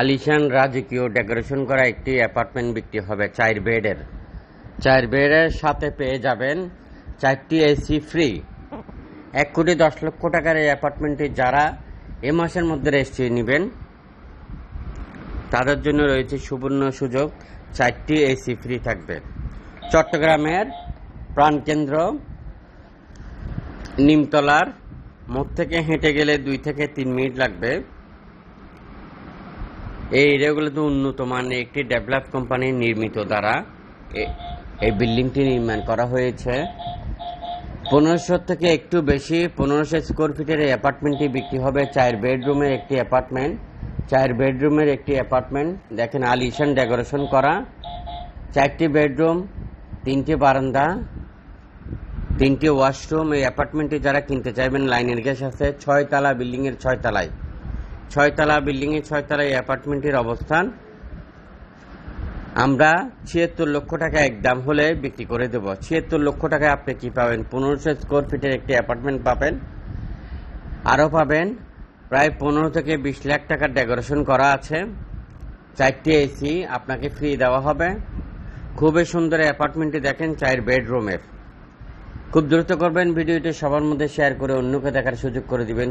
আলিশান রাজকীয় ডেকোরেশন করা একটি অ্যাপার্টমেন্ট বিক্রি হবে চার বেডের। চার বেডের সাথে পেয়ে যাবেন চারটি এসি ফ্রি এক কোটি দশ লক্ষ টাকার এই অ্যাপার্টমেন্টটি যারা এ মাসের মধ্যে রেজিস্ট্রি নেবেন, তাদের জন্য রয়েছে সুবর্ণ সুযোগ, চারটি এসি ফ্রি থাকবে। চট্টগ্রামের প্রাণকেন্দ্র, নিমতলার মোড় থেকে হেঁটে গেলে দুই থেকে তিন মিনিট লাগবে। এই এরিয়াগুলোতে উন্নত মানের একটি ডেভেলপ কোম্পানি নির্মিত দ্বারা এই বিল্ডিংটি নির্মাণ করা হয়েছে। পনেরোশো থেকে একটু বেশি, পনেরোশো স্কোয়ার ফিটের এই অ্যাপার্টমেন্টটি বিক্রি হবে চার বেডরুমের একটি অ্যাপার্টমেন্ট চার বেডরুমের একটি অ্যাপার্টমেন্ট দেখেন আলিশান ডেকোরেশন করা। চারটি বেডরুম তিনটি বারান্দা, তিনটি ওয়াশরুম এই অ্যাপার্টমেন্টটি যারা কিনতে চাইবেন, লাইনের গ্যাস আছে, ছয়তলা, বিল্ডিংয়ের ছয়তলায়। ছয়তলা বিল্ডিংয়ের ছয়তলায় এই অ্যাপার্টমেন্টের অবস্থান। আমরা ছিয়াত্তর লক্ষ টাকা একদম হলে বিক্রি করে দেব। ছিয়াত্তর লক্ষ টাকায় আপনি কি পাবেন? পনেরোশো স্কোয়ার ফিটের একটি অ্যাপার্টমেন্ট পাবেন। আরও পাবেন, প্রায় পনেরো থেকে বিশ লাখ টাকার ডেকোরেশন করা আছে। চারটি এসি আপনাকে ফ্রি দেওয়া হবে। খুবই সুন্দর অ্যাপার্টমেন্টটি দেখেন চার বেডরুমের। খুব দ্রুত করবেন, ভিডিওটি সবার মধ্যে শেয়ার করে অন্যকে দেখার সুযোগ করে দিবেন।